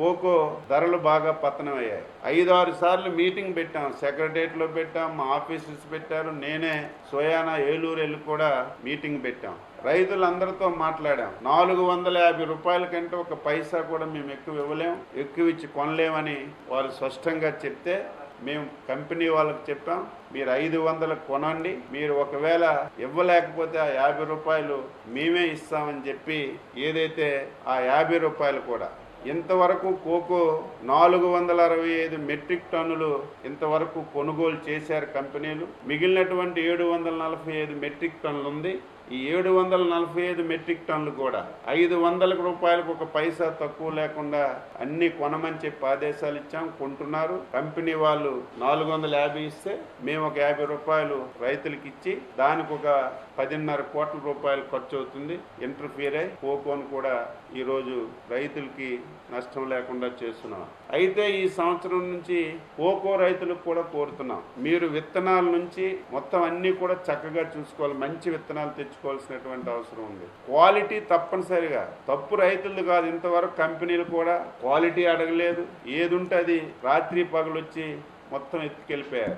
Cocoa ధరలు బాగా పతనమయ్యాయి. ఐదు ఆరు సార్లు మీటింగ్ పెట్టాం సెక్రటరియట్లో పెట్టాం మా ఆఫీసర్స్ పెట్టారు నేనే సోయానా ఏలూరు వెళ్ళి కూడా మీటింగ్ పెట్టాం. రైతులందరితో మాట్లాడాం. నాలుగు వందల యాభై రూపాయల కంటే ఒక పైసా కూడా మేము ఎక్కువ ఇవ్వలేం ఎక్కువ ఇచ్చి కొనలేమని వాళ్ళు స్పష్టంగా చెప్తే మేము కంపెనీ వాళ్ళకి చెప్పాం మీరు ఐదు వందలు కొనండి మీరు ఒకవేళ ఇవ్వలేకపోతే ఆ యాభై రూపాయలు మేమే ఇస్తామని చెప్పి ఏదైతే ఆ యాభై రూపాయలు కూడా ఇంతవరకు కోకో నాలుగు వందల అరవై ఐదు మెట్రిక్ టన్నులు ఇంతవరకు కొనుగోలు చేశారు కంపెనీలు. మిగిలినటువంటి ఏడు వందల నలభై ఐదు మెట్రిక్ టన్నులు ఉంది ఈ ఏడు వందల నలభై ఐదు మెట్రిక్ టన్నులు కూడా ఐదు వందల రూపాయలకు ఒక పైసా తక్కువ లేకుండా అన్ని కొనమని చెప్పి ఆదేశాలు ఇచ్చాం కొంటున్నారు. కంపెనీ వాళ్ళు నాలుగు వందల యాభై ఇస్తే మేము ఒక యాభై రూపాయలు రైతులకు ఇచ్చి దానికి ఒక పదిన్నర కోట్ల రూపాయలు ఖర్చు అవుతుంది. ఇంటర్ఫీర్ అయి పోకోను కూడా ఈరోజు రైతులకి నష్టం లేకుండా చేస్తున్నాం. అయితే ఈ సంవత్సరం నుంచి పోకో రైతులకు కూడా కోరుతున్నాం. మీరు విత్తనాల నుంచి మొత్తం అన్ని కూడా చక్కగా చూసుకోవాలి. మంచి విత్తనాలు తెచ్చుకోవాల్సినటువంటి అవసరం ఉంది. క్వాలిటీ తప్పనిసరిగా. తప్పు రైతులది కాదు. ఇంతవరకు కంపెనీలు కూడా క్వాలిటీ అడగలేదు. ఏది ఉంటే అది రాత్రి పగలొచ్చి మొత్తం ఎత్తుకెళ్ళిపోయారు.